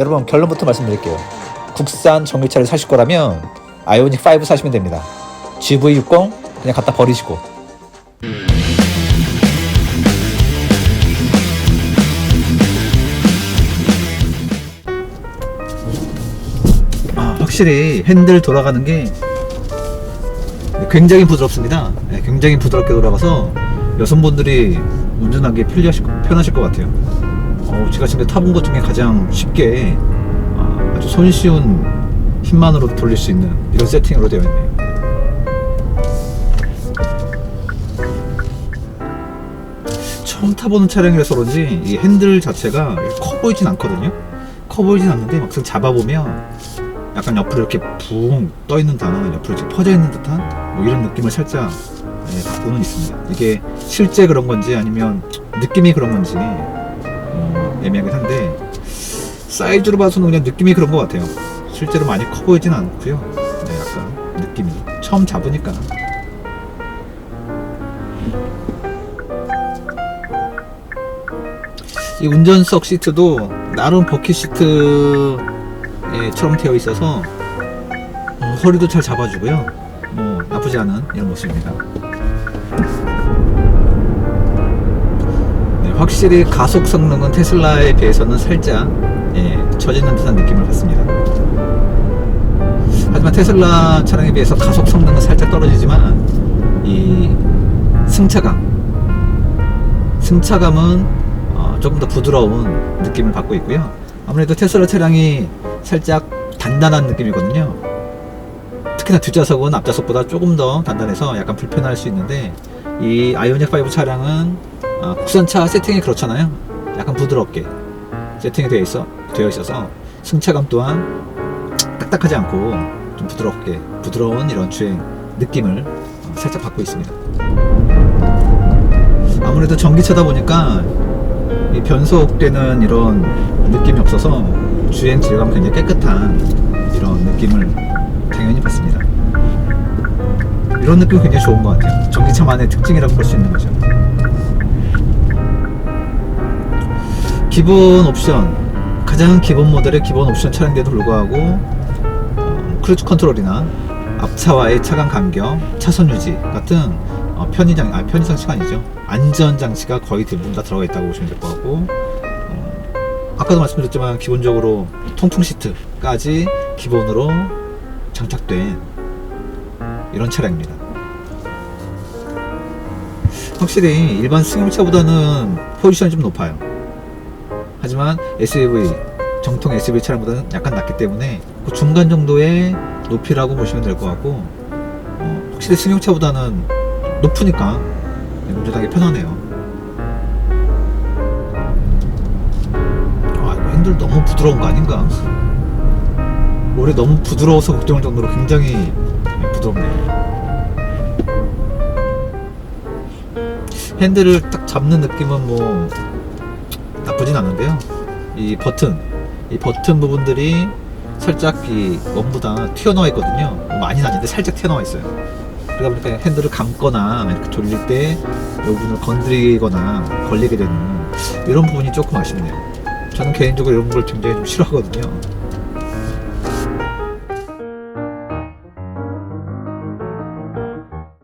여러분 결론부터 말씀드릴게요. 국산 전기차를 사실 거라면 아이오닉 5 사시면 됩니다. GV60 그냥 갖다 버리시고. 아, 확실히 핸들 돌아가는 게 굉장히 부드럽습니다. 네, 굉장히 부드럽게 돌아가서 여성분들이 운전하기 편리하실, 것- 편하실 것 같아요. 어, 제가 지금 타본 것 중에 가장 쉽게 아, 아주 손쉬운 힘만으로 돌릴 수 있는 이런 세팅으로 되어 있네요. 처음 타보는 차량이라서 그런지 이 핸들 자체가 커 보이진 않거든요. 커 보이진 않는데 막상 잡아보면 약간 옆으로 이렇게 붕 떠 있는 단어는 옆으로 이렇게 퍼져 있는 듯한 뭐 이런 느낌을 살짝 예, 갖고는 있습니다. 이게 실제 그런 건지 아니면 느낌이 그런 건지 음, 애매하긴 한데 사이즈로 봐서는 그냥 느낌이 그런 것 같아요. 실제로 많이 커 보이진 않고요. 네, 약간 느낌이 처음 잡으니까 이 운전석 시트도 나름 버킷 시트처럼 되어 있어서 어, 허리도 잘 잡아주고요. 뭐 나쁘지 않은 이런 모습입니다. 확실히 가속 성능은 테슬라에 비해서는 살짝 예, 처지는 듯한 느낌을 받습니다. 하지만 테슬라 차량에 비해서 가속 성능은 살짝 떨어지지만 이 승차감, 승차감은 어, 조금 더 부드러운 느낌을 받고 있고요. 아무래도 테슬라 차량이 살짝 단단한 느낌이거든요. 특히나 뒷좌석은 앞좌석보다 조금 더 단단해서 약간 불편할 수 있는데 이 아이오닉 5 차량은 어, 국산차 세팅이 그렇잖아요. 약간 부드럽게 세팅이 되어 있어 되어 있어서 승차감 또한 딱딱하지 않고 좀 부드럽게 부드러운 이런 주행 느낌을 어, 살짝 받고 있습니다. 아무래도 전기차다 보니까 이 변속되는 이런 느낌이 없어서 주행 질감 굉장히 깨끗한 이런 느낌을 당연히 받습니다. 이런 느낌 굉장히 좋은 것 같아요. 전기차만의 특징이라고 볼 수 있는 거죠. 기본 옵션 가장 기본 모델의 기본 옵션 차량인데도 불구하고 어, 크루즈 컨트롤이나 앞차와의 차간 간격, 차선 유지 같은 어, 편의장 아 편의 장치가 아니죠 안전 장치가 거의 대부분 다 들어가 있다고 보시면 될 것 같고 어, 아까도 말씀드렸지만 기본적으로 통풍 시트까지 기본으로 장착된 이런 차량입니다. 확실히 일반 승용차보다는 포지션이 좀 높아요. 하지만 SUV 정통 SUV 차량보다는 약간 낮기 때문에 그 중간 정도의 높이라고 보시면 될 것 같고 어, 확실히 승용차보다는 높으니까 운전하기 편하네요. 아 이거 핸들 너무 부드러운 거 아닌가? 올해 너무 부드러워서 걱정할 정도로 굉장히 부드럽네요. 핸들을 딱 잡는 느낌은 뭐 나쁘진 않은데요. 이 버튼, 이 버튼 부분들이 살짝 이 원보다 튀어나와 있거든요. 뭐 많이는 아닌데 살짝 튀어나와 있어요. 그러다 보니까 핸들을 감거나 이렇게 돌릴 때 이 부분을 건드리거나 걸리게 되는 이런 부분이 조금 아쉽네요. 저는 개인적으로 이런 걸 굉장히 좀 싫어하거든요.